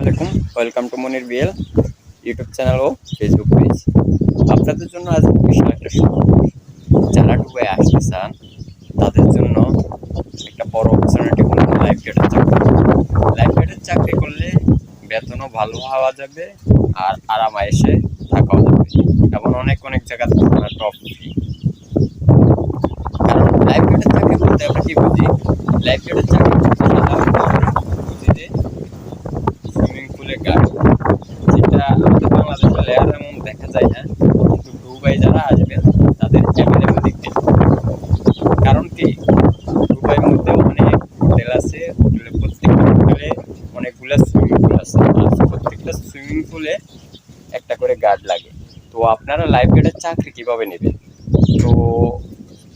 আলাইকুম welcome to Monir B L YouTube channel O Facebook page আপনাদের জন্য আজ বিশাল একটা সুখবর যারা ডুবাই আসতে চান, তাদের জন্য একটা বড় অপরচুনিটি হলো লাইফ গার্ডের চাকরি। লাইফ গার্ডের চাকরি করলে বেতনও ভালো হওয়া যাবে আর আরাম এসে থাকাও যাবে। এমন অনেক অনেক জায়গা টপ কারণ লাইফ গার্ডের চাকরি বলতে আমরা কি বুঝি? লাইফ গার্ডের চাকরি আমরা বুঝি যে সুইমিং পুলে গাড়ি যেটা আমাদের বাংলাদেশে লেয়ার এমন দেখা যায় না কিন্তু দুবাই যারা আসবেন তাদের অ্যাভেলেবল দেখতে পাবেন। কারণ কি দুবাইয়ের মধ্যে অনেক হোটেল আছে হোটেলে প্রত্যেকটা হোটেলে অনেকগুলো সুইমিং পুল আছে আর প্রত্যেকটা পুলে একটা করে গার্ড লাগে। তো আপনারা লাইফ গার্ডের চাকরি কীভাবে নেবেন? তো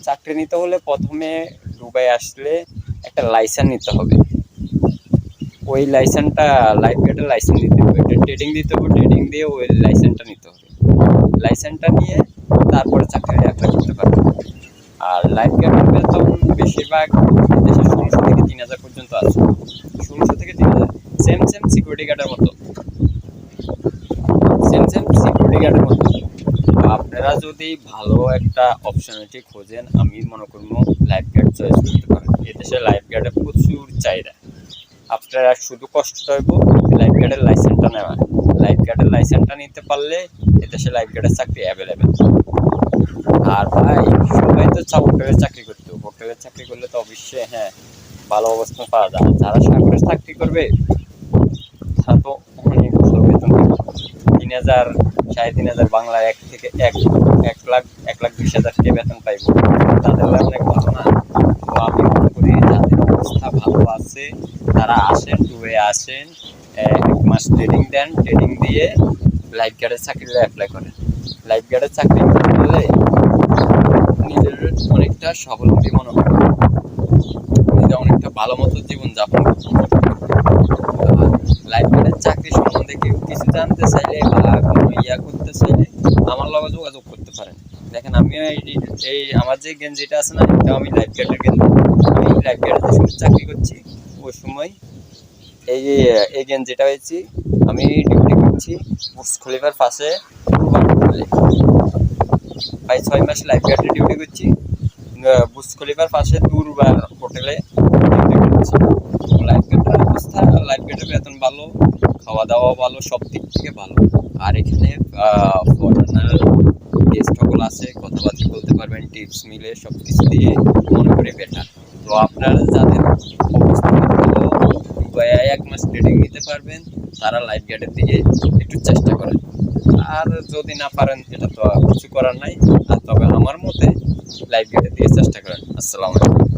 চাকরি নিতে হলে প্রথমে দুবাই আসলে একটা লাইসেন্স নিতে হবে। ওই লাইসেন্সটা লাইফ গার্ডের লাইসেন্স দিতে হবে। এটা ট্রেডিং দিতে হবে ট্রেডিং দিয়ে ওই লাইসেন্সটা নিতে হবে। লাইসেন্সটা নিয়ে তারপরে চাকরি অ্যাপ্লাই করতে পারবে আর লাইফ গার্ডের বেতন বেশিরভাগ দেশে ষোলোশো থেকে তিন হাজার পর্যন্ত আছে। ষোলোশো থেকে তিন হাজার সেম সেম সিকিউরিটি গার্ডের মতো সেম সেম সিকিউরিটি গার্ডের মতো তো আপনারা যদি ভালো একটা অপশনালিটি খোঁজেন, আমি মনে করব লাইফ গার্ড চয়েস করতে পারেন। এদেশে লাইফ গার্ডের প্রচুর চাহিদা। আপনারা শুধু কষ্ট হইব লাইফ গার্ডের লাইসেন্সটা নেওয়া। লাইফ গার্ডের লাইসেন্সটা নিতে পারলে এদেশে লাইফ গার্ডের চাকরি অ্যাভেলেবেল আর ভাই, সবাই তো হোটেলের চাকরি করতে হোটেলের চাকরি করলে তো অবশ্যই হ্যাঁ ভালো অবস্থান পাওয়া যায়। যারা সাগরের চাকরি করবে, তারা তো অনেক ভালো বেতন তিন হাজার সাড়ে তিন হাজার বাংলা এক থেকে এক এক লাখ এক লাখ বিশ হাজার টাকা বেতন পাইব। তাদের অনেক ভালো না? তো আমি মনে করি যাদের অবস্থা ভালো আছে, তারা আসেন টুয়ে আসেন এক মাস ট্রেনিং দেন, ট্রেনিং দিয়ে লাইফ গার্ডের চাকরিতে অ্যাপ্লাই করেন। লাইফ গার্ডের চাকরি করলে নিজের অনেকটা স্বাবলম্বী মনে হবে। নিজে অনেকটা ভালো মতো জীবন যাপন লাইফ গার্ডের চাকরি সম্বন্ধে কেউ কিছু জানতে চাইলে করতে চাইলে আমার লগে যোগাযোগ করতে পারেন দেখেন আমি এই- আমার যে গেঞ্জিটা আছে না, এটা আমি লাইফ গার্ডের গেঞ্জি আমি লাইফ গার্ডের চাকরি করছি, ওই সময় এই এই গেঞ্জিটা হয়েছি, আমি ডিউটি করছি বুর্জ খলিফার পাশে প্রায় ছয় মাস লাইফ গার্ডে ডিউটি করছি। বুস খলিফার পাশে দুর্বার হোটেলে ডিউটি করছি। লাইফ গার্ডের লাইফ গার্ডের বেতন ভালো খাওয়া দাওয়া ভালো, সব দিক থেকে ভালো। আর এখানে ফরেনার গেস্ট সকল আছে, কথাবার্তা বলতে পারবেন টিপস মিলে সব কিছু দিয়ে মনে করে বেটার তো আপনারা যাদের অবস্থা এক মাস ট্রেডিং নিতে পারবেন, তারা লাইফ গার্ডের দিকে একটু চেষ্টা করেন আর যদি না পারেন, এটা তো কিছু করার নাই। আর তবে আমার মতে লাইফ গার্ডের দিকে চেষ্টা করেন। আসসালামু আলাইকুম।